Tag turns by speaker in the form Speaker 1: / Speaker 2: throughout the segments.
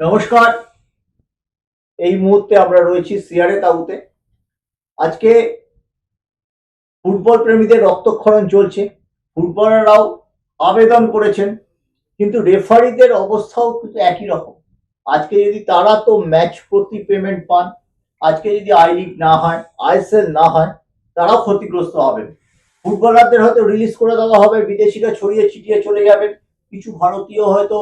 Speaker 1: নমস্কার। এই মুহূর্তে আমরা রয়েছি সিয়ারে তাউতে আজকে ফুটবল প্রেমীদের রক্তক্ষরণ চলছে। ফুটবলাররাও আবেদন করেছেন, কিন্তু রেফারিদের অবস্থাও কিন্তু একই রকম। আজকে যদি তারা তো ম্যাচ প্রতি পেমেন্ট পান, আজকে যদি আই লিগ না হয় আইএসএল না হয়, তারাও ক্ষতিগ্রস্ত হবেন। ফুটবলারদের হয়তো রিলিজ করে দেওয়া হবে, বিদেশিরা ছড়িয়ে ছিটিয়ে চলে যাবেন। কিছু ভারতীয় হয়তো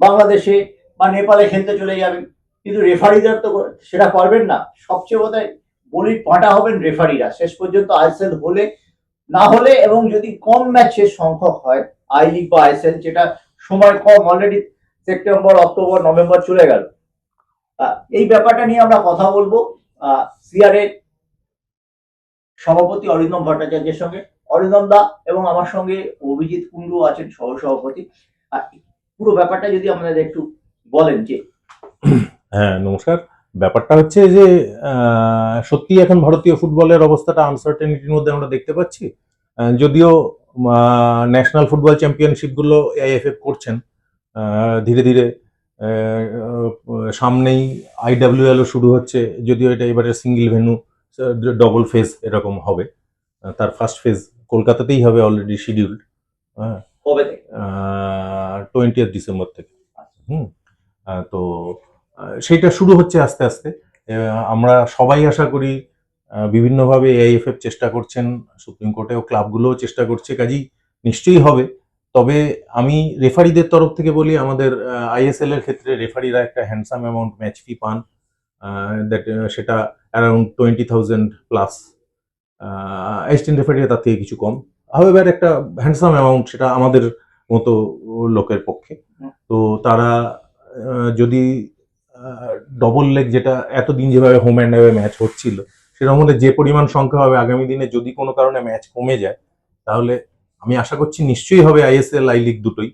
Speaker 1: বাংলাদেশে বা নেপালে খেলতে চলে যাবেন। কিন্তু রেফারিদের তো সেটা করবেন না। সবচেয়ে বোধহয় বলির পাঁটা হবেন রেফারিরা শেষ পর্যন্ত আইএসএল হলে, না হলে এবং যদি কম ম্যাচের সংখ্যক হয় আই লিগ বা আইএসএল যেটা সময় কম অলরেডি সেপ্টেম্বর অক্টোবর নভেম্বর চলে গেল। এই ব্যাপারটা নিয়ে আমরা কথা বলব। সিআরএ সভাপতি অরিন্দম ভট্টাচার্যের সঙ্গে। অরিন্দম দা এবং আমার সঙ্গে অভিজিৎ কুণ্ডু আছেন সহ সভাপতি পুরো ব্যাপারটা যদি আমাদের একটু বলেন যে
Speaker 2: হ্যাঁ নমস্কার। ব্যাপারটা হচ্ছে যে সত্যি এখন ভারতীয় ফুটবলের অবস্থাটা আনসার্টেনিটির মধ্যে আমরা দেখতে পাচ্ছি। যদিও ন্যাশনাল ফুটবল চ্যাম্পিয়নশিপগুলো এআইএফএফ করছেন ধীরে ধীরে সামনেই আইডাব্লিউএলও শুরু হচ্ছে যদিও এটা এবারে সিঙ্গেল ভেনু ডবল ফেজ এরকম হবে। তার ফার্স্ট ফেজ কলকাতাতেই হবে অলরেডি শিডিউল্ড হ্যাঁ। টোয়েন্টি ডিসেম্বর থেকে। সেইটা শুরু হচ্ছে আস্তে আস্তে। আমরা সবাই আশা করি বিভিন্নভাবে এআইএফএফ চেষ্টা করছেন সুপ্রিম কোর্টেও ক্লাবগুলোও চেষ্টা করছে কাজেই নিশ্চয়ই হবে। তবে আমি রেফারিদের তরফ থেকে বলি আমাদের আইএসএল এর ক্ষেত্রে রেফারিরা একটা হ্যান্ডসাম অ্যামাউন্ট ম্যাচ ফি পান দ্যাট সেটা around twenty thousand plus assistant রেফারিরা তার থেকে কিছু কম। হাওয়েভার একটা হ্যান্ডসাম অ্যামাউন্ট সেটা আমাদের মতো লোকের পক্ষে। তো তারা যদি ডবল লেগ যেটা এতদিন যেভাবে হোম অ্যান্ড অ্যাওয়ে ম্যাচ হচ্ছিল, সেটার মধ্যে যে পরিমাণ সংখ্যা হবে আগামী দিনে যদি কোনো কারণে ম্যাচ কমে যায়, তাহলে আমি আশা করছি নিশ্চয়ই হবে আইএসএল আই লিগ দুটোই।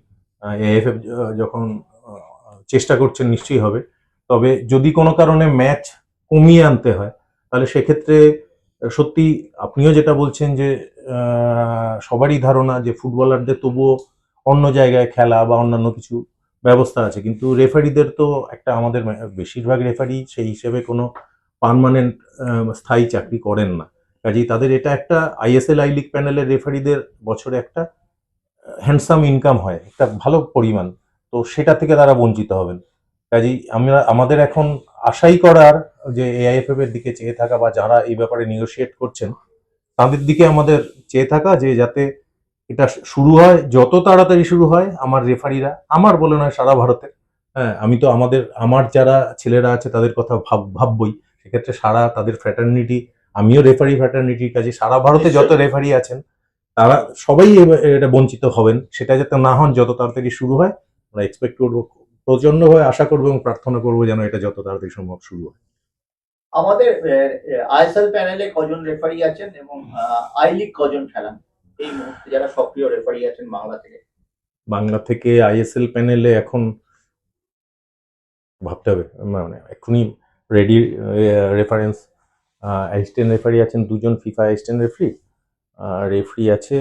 Speaker 2: এএফএফ যখন চেষ্টা করছেন নিশ্চয়ই হবে। তবে যদি কোনো কারণে ম্যাচ কমিয়ে আনতে হয়, তাহলে সেক্ষেত্রে সত্যি আপনিও যেটা বলছেন যে সবারই ধারণা যে ফুটবলারদের তবুও অন্য জায়গায় খেলা বা অন্যান্য কিছু ব্যবস্থা আছে, কিন্তু রেফারিদের তো একটা আমাদের বেশিরভাগ রেফারি সেই হিসেবে কোনো পার্মানেন্ট স্থায়ী চাকরি করেন না। কাজেই তাদের এটা একটা আইএসএল আই লিগ প্যানেলের রেফারিদের বছরে একটা হ্যান্ডসাম ইনকাম হয়, একটা ভালো পরিমাণ। তো সেটা থেকে তারা বঞ্চিত হবেন। কাজেই আমরা, আমাদের এখন আশাই করার যে এআইএফএফ এর দিকে চেয়ে থাকা বা যারা এই ব্যাপারে নিগোশিয়েট করছেন, তাদের দিকে আমাদের চেয়ে থাকা যে যাতে এটা শুরু হয় যত তাড়াতাড়ি শুরু হয় আমার রেফারিরা আমার বলে নয় সারা ভারতের। হ্যাঁ আমি তো আমাদের আমার যারা ছেলেরা আছে তাদের কথা ভাব ভাববই। সেক্ষেত্রে সারা তাদের ফ্র্যাটার্নিটি আমিও রেফারি ফ্র্যাটার্নিটির কাছে সারা ভারতে যত রেফারি আছেন তারা সবাই এটা বঞ্চিত হবেন। সেটা যাতে না হন যত তাড়াতাড়ি শুরু হয় আমরা এক্সপেক্ট করব প্রচন্ডভাবে আশা করব এবং প্রার্থনা করব যেন এটা যত তাড়াতাড়ি সম্ভব শুরু হয়।
Speaker 1: আমাদের আইএসএল প্যানেলে কজন রেফারি আছেন এবং আই লিগ কজন খেলান? এই মুহূর্তে যারা সক্রিয় রেফারি আছেন বাংলা থেকে।
Speaker 2: বাংলা থেকে আইএসএল প্যানেলে এখন ভাবতে হবে মানে এক্ষুনি রেডি রেফারেন্স অ্যাসিস্ট্যান্ট রেফারি আছেন দুজন ফিফা অ্যাসিস্ট্যান্ট রেফারি রেফারি আছে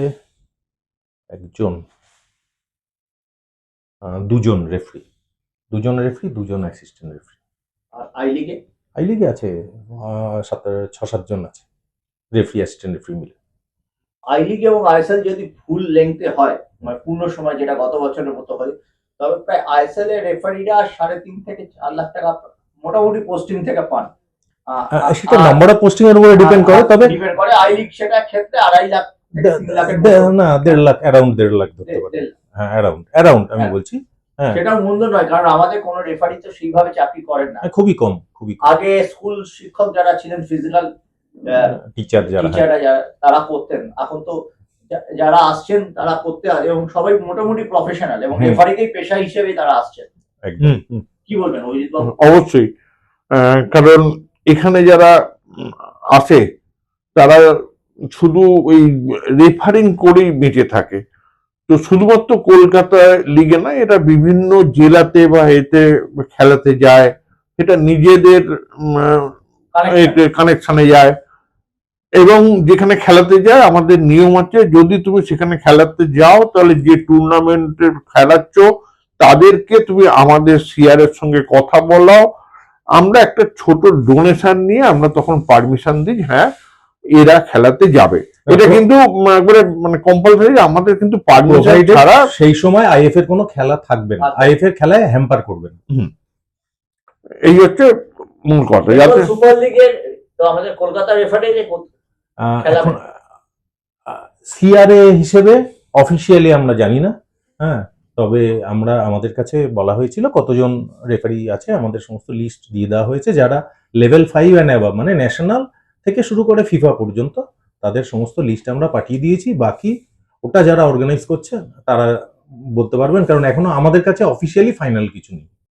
Speaker 2: একজন দুজন রেফারি দুজন রেফারি দুজন অ্যাসিস্ট্যান্ট রেফারি
Speaker 1: আর আই লিগে
Speaker 2: আই লিগে আছে সাত ছ সাতজন আছে রেফারি অ্যাসিস্ট্যান্ট রেফারি মিলে।
Speaker 1: আই লিগ এবং আইএসএল যদি ফুল লেংথে হয় মানে পূর্ণ সময় যেটা গত বছরের মতো হয় তবে প্রায় আইএসএল এর রেফারিরা সাড়ে তিন থেকে চার লাখ টাকা মোটামুটি পোস্টিং থেকে পান।
Speaker 2: সেটা নাম্বার অফ পোস্টিং এর উপরে ডিপেন্ড করে তবে
Speaker 1: ডিপেন্ড করে আই লিগ সেটা ক্ষেত্রে আড়াই লাখ।
Speaker 2: না দেড় লাখ অ্যারাউন্ড দেড় লাখ ধরতে পারে। হ্যাঁ অ্যারাউন্ড অ্যারাউন্ড আমি
Speaker 1: হ্যাঁ।
Speaker 2: বলছি হ্যাঁ।
Speaker 1: সেটাও মন্দ নয় কারণ আমাদের কোনো রেফারি তো সেইভাবে চাকরি করেন না।
Speaker 2: হ্যাঁ, খুবই কম খুবই
Speaker 1: আগে স্কুল শিক্ষক যারা ছিলেন ফিজিক্যাল
Speaker 2: টিচার যারা হ্যাঁ।
Speaker 1: টিচাররা তারা করতেন এখন তো যারা আসছেন তারা করতে এবং সবাই মোটামুটি প্রফেশনাল এবং। রেফারিকেই পেশা হিসেবে তারা আসছেন
Speaker 3: হুম।
Speaker 1: কি বলবেন অভিজিৎ বাবু
Speaker 3: অবশ্যই আহ, কারণ এখানে যারা আসে তারা শুধু ওই রেফারিং করেই বেঁচে থাকে তো শুধুমাত্র কলকাতা লিগে না এটা বিভিন্ন জেলাতে বা এতে খেলাতে যায় এটা নিজেদের। কানেকশনে যায় এবং যেখানে খেলাতে যায় আমাদের নিয়ম আছে যদি তুমি সেখানে খেলাতে যাও তাহলে যে টুর্নামেন্টের খেলাচ্ছ তাদেরকে তুমি আমাদের সিআর এর সঙ্গে কথা বলাও। আমরা একটা ছোট ডোনেশন নিয়ে আমরা তখন পারমিশন দিই হ্যাঁ এরা খেলাতে যাবে। এটা কিন্তু একবারে মানে কম্পালসারি আমাদের কিন্তু পারমিশন ছাড়া
Speaker 2: সেই সময় আইএফ এর কোনো খেলা থাকবে না। আইএফ এর খেলায় হ্যাম্পার করবেন
Speaker 3: এই হচ্ছে মূল কথা। যাতে
Speaker 1: সুপার লিগের তো আমাদের কলকাতা রেফারি
Speaker 2: এখন সিআরএ হিসেবে অফিসিয়ালি আমরা জানি না হ্যাঁ তবে আমরা আমাদের কাছে বলা হয়েছিল কতজন রেফারি আছে আমাদের সমস্ত লিস্ট দিয়ে দেওয়া হয়েছে যারা লেভেল ফাইভ অ্যান্ড অ্যাবাভ মানে ন্যাশনাল থেকে শুরু করে ফিফা পর্যন্ত তাদের সমস্ত লিস্ট আমরা পাঠিয়ে দিয়েছি বাকি ওটা যারা অর্গানাইজ করছে তারা বলতে পারবেন কারণ এখনও আমাদের কাছে অফিসিয়ালি ফাইনাল কিছু নেই।